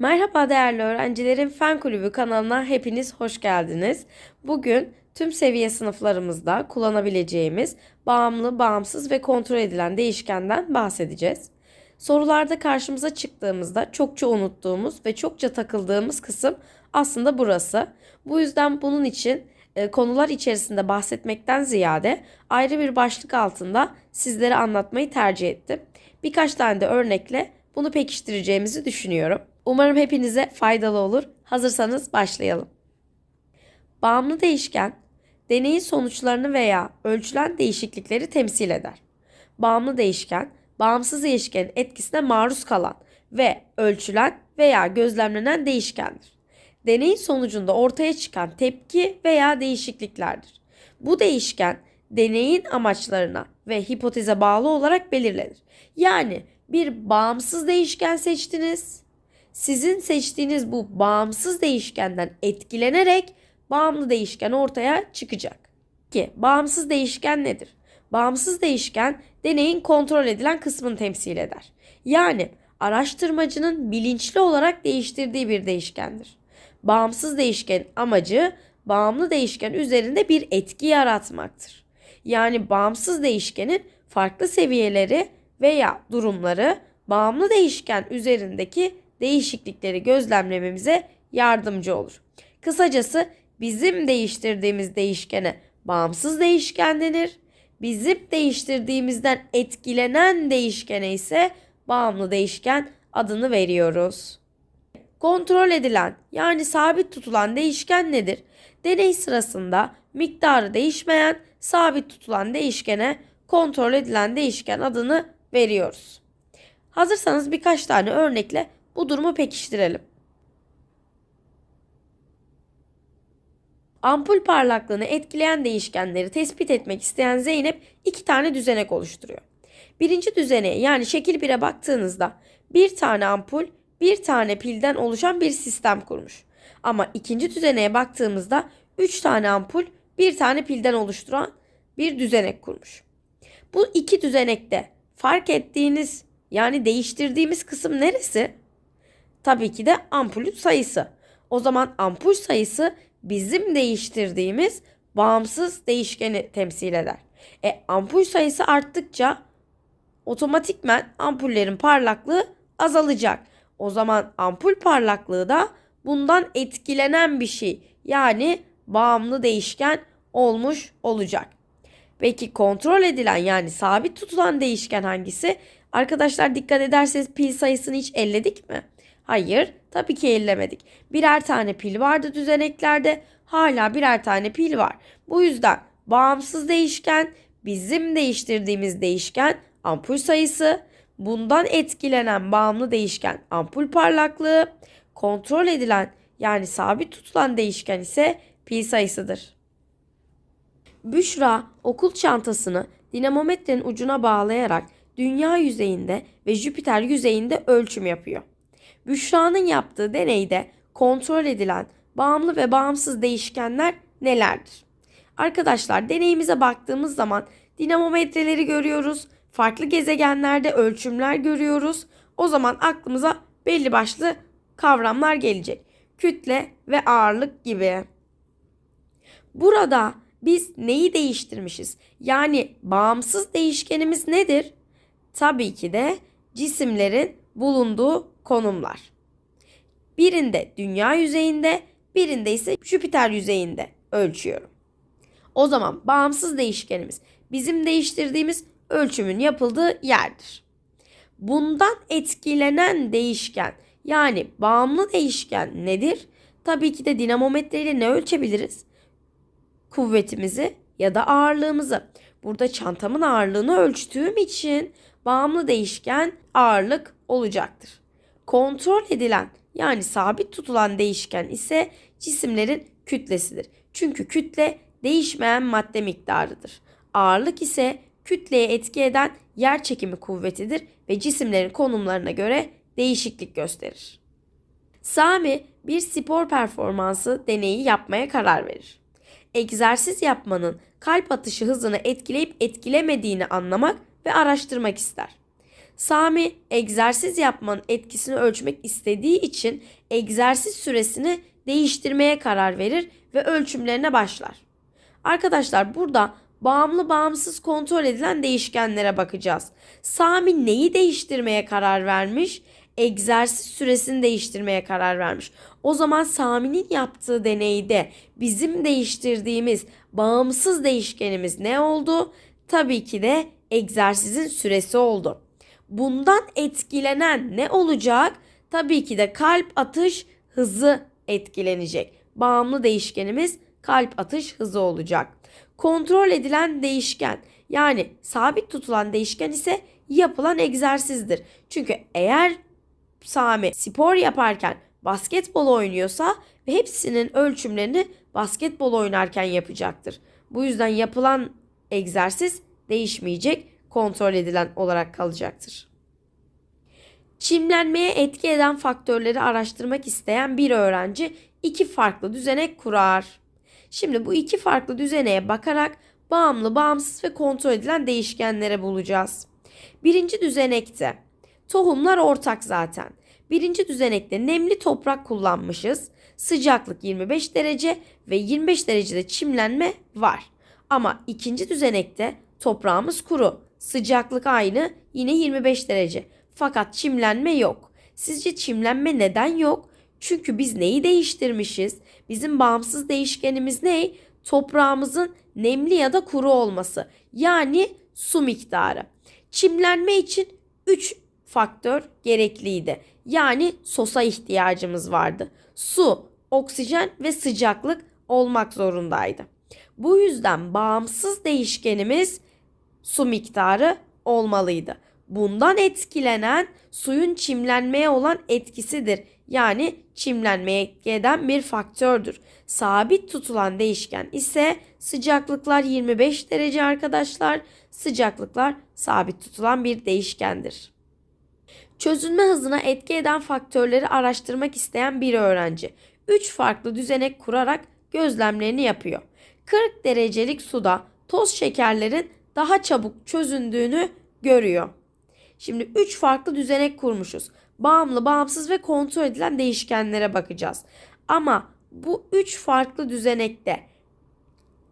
Merhaba değerli öğrencilerim Fen Kulübü kanalına hepiniz hoş geldiniz. Bugün tüm seviye sınıflarımızda kullanabileceğimiz bağımlı, bağımsız ve kontrol edilen değişkenden bahsedeceğiz. Sorularda karşımıza çıktığımızda çokça unuttuğumuz ve çokça takıldığımız kısım aslında burası. Bu yüzden bunun için e, konular içerisinde bahsetmekten ziyade ayrı bir başlık altında sizlere anlatmayı tercih ettim. Birkaç tane de örnekle bunu pekiştireceğimizi düşünüyorum. Umarım hepinize faydalı olur. Hazırsanız başlayalım. Bağımlı değişken, deneyin sonuçlarını veya ölçülen değişiklikleri temsil eder. Bağımlı değişken, bağımsız değişkenin etkisine maruz kalan ve ölçülen veya gözlemlenen değişkendir. Deneyin sonucunda ortaya çıkan tepki veya değişikliklerdir. Bu değişken deneyin amaçlarına ve hipoteze bağlı olarak belirlenir. Yani bir bağımsız değişken seçtiniz. Sizin seçtiğiniz bu bağımsız değişkenden etkilenerek bağımlı değişken ortaya çıkacak. Ki bağımsız değişken nedir? Bağımsız değişken deneyin kontrol edilen kısmını temsil eder. Yani araştırmacının bilinçli olarak değiştirdiği bir değişkendir. Bağımsız değişken amacı bağımlı değişken üzerinde bir etki yaratmaktır. Yani bağımsız değişkenin farklı seviyeleri veya durumları bağımlı değişken üzerindeki değişiklikleri gözlemlememize yardımcı olur. Kısacası bizim değiştirdiğimiz değişkene bağımsız değişken denir. Bizim değiştirdiğimizden etkilenen değişkene ise bağımlı değişken adını veriyoruz. Kontrol edilen yani sabit tutulan değişken nedir? Deney sırasında miktarı değişmeyen sabit tutulan değişkene kontrol edilen değişken adını veriyoruz. Hazırsanız birkaç tane örnekle bu durumu pekiştirelim. Ampul parlaklığını etkileyen değişkenleri tespit etmek isteyen Zeynep iki tane düzenek oluşturuyor. Birinci düzeneğe yani şekil 1'e baktığınızda bir tane ampul, bir tane pilden oluşan bir sistem kurmuş. Ama ikinci düzeneğe baktığımızda 3 tane ampul, bir tane pilden oluşturan bir düzenek kurmuş. Bu iki düzenekte fark ettiğiniz yani değiştirdiğimiz kısım neresi? Tabii ki de ampulün sayısı. O zaman ampul sayısı bizim değiştirdiğimiz bağımsız değişkeni temsil eder. E ampul sayısı arttıkça otomatikmen ampullerin parlaklığı azalacak. O zaman ampul parlaklığı da bundan etkilenen bir şey. Yani bağımlı değişken olmuş olacak. Peki kontrol edilen yani sabit tutulan değişken hangisi? Arkadaşlar dikkat ederseniz pil sayısını hiç elledik mi? Hayır, tabii ki ellemedik. Birer tane pil vardı düzeneklerde. Hala birer tane pil var. Bu yüzden bağımsız değişken bizim değiştirdiğimiz değişken ampul sayısı, bundan etkilenen bağımlı değişken ampul parlaklığı, kontrol edilen yani sabit tutulan değişken ise pil sayısıdır. Büşra okul çantasını dinamometrenin ucuna bağlayarak dünya yüzeyinde ve Jüpiter yüzeyinde ölçüm yapıyor. Büşra'nın yaptığı deneyde kontrol edilen bağımlı ve bağımsız değişkenler nelerdir? Arkadaşlar deneyimize baktığımız zaman dinamometreleri görüyoruz. Farklı gezegenlerde ölçümler görüyoruz. O zaman aklımıza belli başlı kavramlar gelecek. Kütle ve ağırlık gibi. Burada biz neyi değiştirmişiz? Yani bağımsız değişkenimiz nedir? Tabii ki de cisimlerin bulunduğu konumlar. Birinde dünya yüzeyinde, birinde ise Jüpiter yüzeyinde ölçüyorum. O zaman bağımsız değişkenimiz bizim değiştirdiğimiz ölçümün yapıldığı yerdir. Bundan etkilenen değişken yani bağımlı değişken nedir? Tabii ki de dinamometre ile ne ölçebiliriz? Kuvvetimizi ya da ağırlığımızı. Burada çantamın ağırlığını ölçtüğüm için bağımlı değişken ağırlık olacaktır. Kontrol edilen yani sabit tutulan değişken ise cisimlerin kütlesidir. Çünkü kütle değişmeyen madde miktarıdır. Ağırlık ise kütleye etki eden yer çekimi kuvvetidir ve cisimlerin konumlarına göre değişiklik gösterir. Sami bir spor performansı deneyi yapmaya karar verir. Egzersiz yapmanın kalp atışı hızını etkileyip etkilemediğini anlamak ve araştırmak ister. Sami egzersiz yapmanın etkisini ölçmek istediği için egzersiz süresini değiştirmeye karar verir ve ölçümlerine başlar. Arkadaşlar burada bağımlı bağımsız kontrol edilen değişkenlere bakacağız. Sami neyi değiştirmeye karar vermiş? Egzersiz süresini değiştirmeye karar vermiş. O zaman Sami'nin yaptığı deneyde bizim değiştirdiğimiz bağımsız değişkenimiz ne oldu? Tabii ki de egzersizin süresi oldu. Bundan etkilenen ne olacak? Tabii ki de kalp atış hızı etkilenecek. Bağımlı değişkenimiz kalp atış hızı olacak. Kontrol edilen değişken yani sabit tutulan değişken ise yapılan egzersizdir. Çünkü eğer Sami spor yaparken basketbol oynuyorsa ve hepsinin ölçümlerini basketbol oynarken yapacaktır. Bu yüzden yapılan egzersiz değişmeyecek, kontrol edilen olarak kalacaktır. Çimlenmeye etki eden faktörleri araştırmak isteyen bir öğrenci iki farklı düzenek kurar. Şimdi bu iki farklı düzeneye bakarak bağımlı, bağımsız ve kontrol edilen değişkenlere bulacağız. Birinci düzenekte tohumlar ortak zaten. Birinci düzenekte nemli toprak kullanmışız. Sıcaklık 25 derece ve 25 derecede çimlenme var. Ama ikinci düzenekte toprağımız kuru. Sıcaklık aynı yine 25 derece. Fakat çimlenme yok. Sizce çimlenme neden yok? Çünkü biz neyi değiştirmişiz? Bizim bağımsız değişkenimiz ne? Toprağımızın nemli ya da kuru olması. Yani su miktarı. Çimlenme için 3 faktör gerekliydi. Yani sosa ihtiyacımız vardı. Su, oksijen ve sıcaklık olmak zorundaydı. Bu yüzden bağımsız değişkenimiz su miktarı olmalıydı. Bundan etkilenen suyun çimlenmeye olan etkisidir. Yani çimlenmeye etki eden bir faktördür. Sabit tutulan değişken ise sıcaklıklar 25 derece arkadaşlar. Sıcaklıklar sabit tutulan bir değişkendir. Çözünme hızına etki eden faktörleri araştırmak isteyen bir öğrenci 3 farklı düzenek kurarak gözlemlerini yapıyor. 40 derecelik suda toz şekerlerin daha çabuk çözündüğünü görüyor. Şimdi 3 farklı düzenek kurmuşuz. Bağımlı, bağımsız ve kontrol edilen değişkenlere bakacağız. Ama bu 3 farklı düzenekte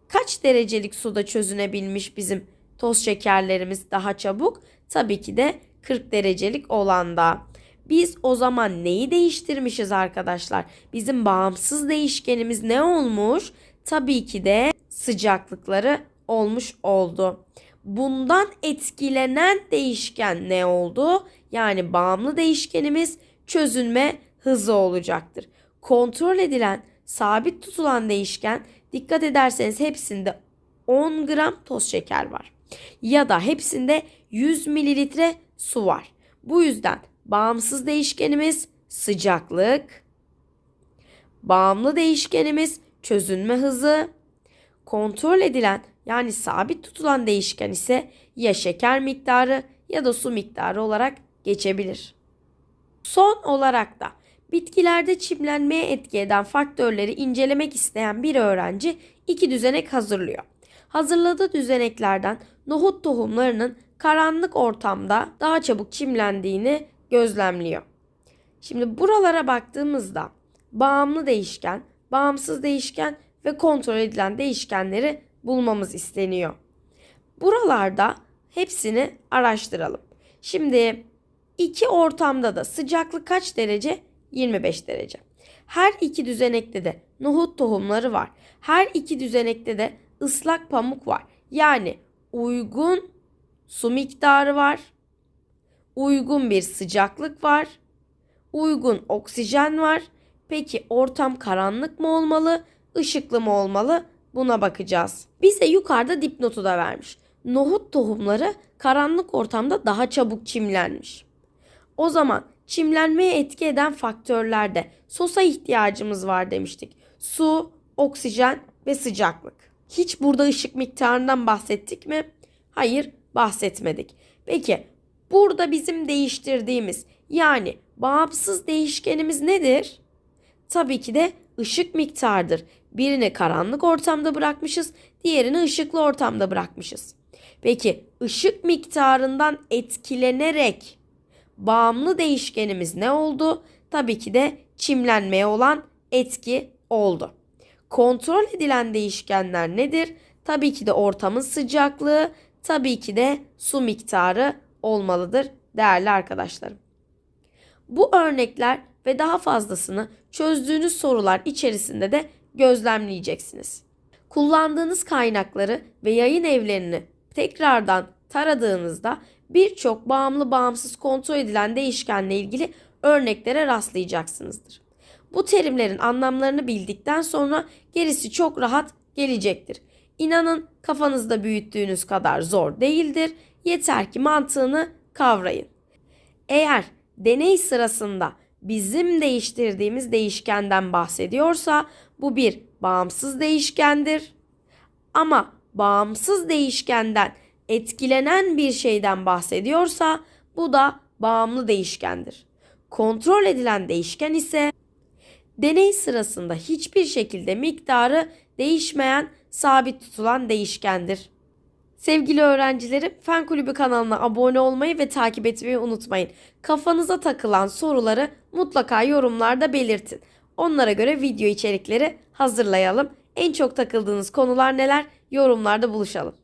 kaç derecelik suda çözünebilmiş bizim toz şekerlerimiz daha çabuk? Tabii ki de 40 derecelik olanda. Biz o zaman neyi değiştirmişiz arkadaşlar? Bizim bağımsız değişkenimiz ne olmuş? Tabii ki de sıcaklıkları olmuş oldu. Bundan etkilenen değişken ne oldu? Yani bağımlı değişkenimiz çözünme hızı olacaktır. Kontrol edilen, sabit tutulan değişken dikkat ederseniz hepsinde 10 gram toz şeker var. Ya da hepsinde 100 mililitre su var. Bu yüzden bağımsız değişkenimiz sıcaklık, bağımlı değişkenimiz çözünme hızı, kontrol edilen yani sabit tutulan değişken ise ya şeker miktarı ya da su miktarı olarak geçebilir. Son olarak da bitkilerde çimlenmeye etki eden faktörleri incelemek isteyen bir öğrenci iki düzenek hazırlıyor. Hazırladığı düzeneklerden nohut tohumlarının karanlık ortamda daha çabuk çimlendiğini gözlemliyor. Şimdi buralara baktığımızda bağımlı değişken, bağımsız değişken ve kontrol edilen değişkenleri bulmamız isteniyor. Buralarda hepsini araştıralım. Şimdi iki ortamda da sıcaklık kaç derece? 25 derece. Her iki düzenekte de nohut tohumları var. Her iki düzenekte de ıslak pamuk var. Yani uygun su miktarı var. Uygun bir sıcaklık var. Uygun oksijen var. Peki ortam karanlık mı olmalı, ışıklı mı olmalı? Buna bakacağız. Bize yukarıda dipnotu da vermiş. Nohut tohumları karanlık ortamda daha çabuk çimlenmiş. O zaman çimlenmeye etki eden faktörlerde sosa ihtiyacımız var demiştik. Su, oksijen ve sıcaklık. Hiç burada ışık miktarından bahsettik mi? Hayır, bahsetmedik. Peki burada bizim değiştirdiğimiz yani bağımsız değişkenimiz nedir? Tabii ki de ışık miktardır. Birini karanlık ortamda bırakmışız, diğerini ışıklı ortamda bırakmışız. Peki ışık miktarından etkilenerek bağımlı değişkenimiz ne oldu? Tabii ki de çimlenmeye olan etki oldu. Kontrol edilen değişkenler nedir? Tabii ki de ortamın sıcaklığı, tabii ki de su miktarı olmalıdır değerli arkadaşlarım. Bu örnekler ve daha fazlasını çözdüğünüz sorular içerisinde de gözlemleyeceksiniz. Kullandığınız kaynakları ve yayın evlerini tekrardan taradığınızda birçok bağımlı bağımsız kontrol edilen değişkenle ilgili örneklere rastlayacaksınızdır. Bu terimlerin anlamlarını bildikten sonra gerisi çok rahat gelecektir. İnanın kafanızda büyüttüğünüz kadar zor değildir. Yeter ki mantığını kavrayın. Eğer deney sırasında bizim değiştirdiğimiz değişkenden bahsediyorsa bu bir bağımsız değişkendir. Ama bağımsız değişkenden etkilenen bir şeyden bahsediyorsa bu da bağımlı değişkendir. Kontrol edilen değişken ise deney sırasında hiçbir şekilde miktarı değişmeyen, sabit tutulan değişkendir. Sevgili öğrencilerim, Fen Kulübü kanalına abone olmayı ve takip etmeyi unutmayın. Kafanıza takılan soruları mutlaka yorumlarda belirtin. Onlara göre video içerikleri hazırlayalım. En çok takıldığınız konular neler? Yorumlarda buluşalım.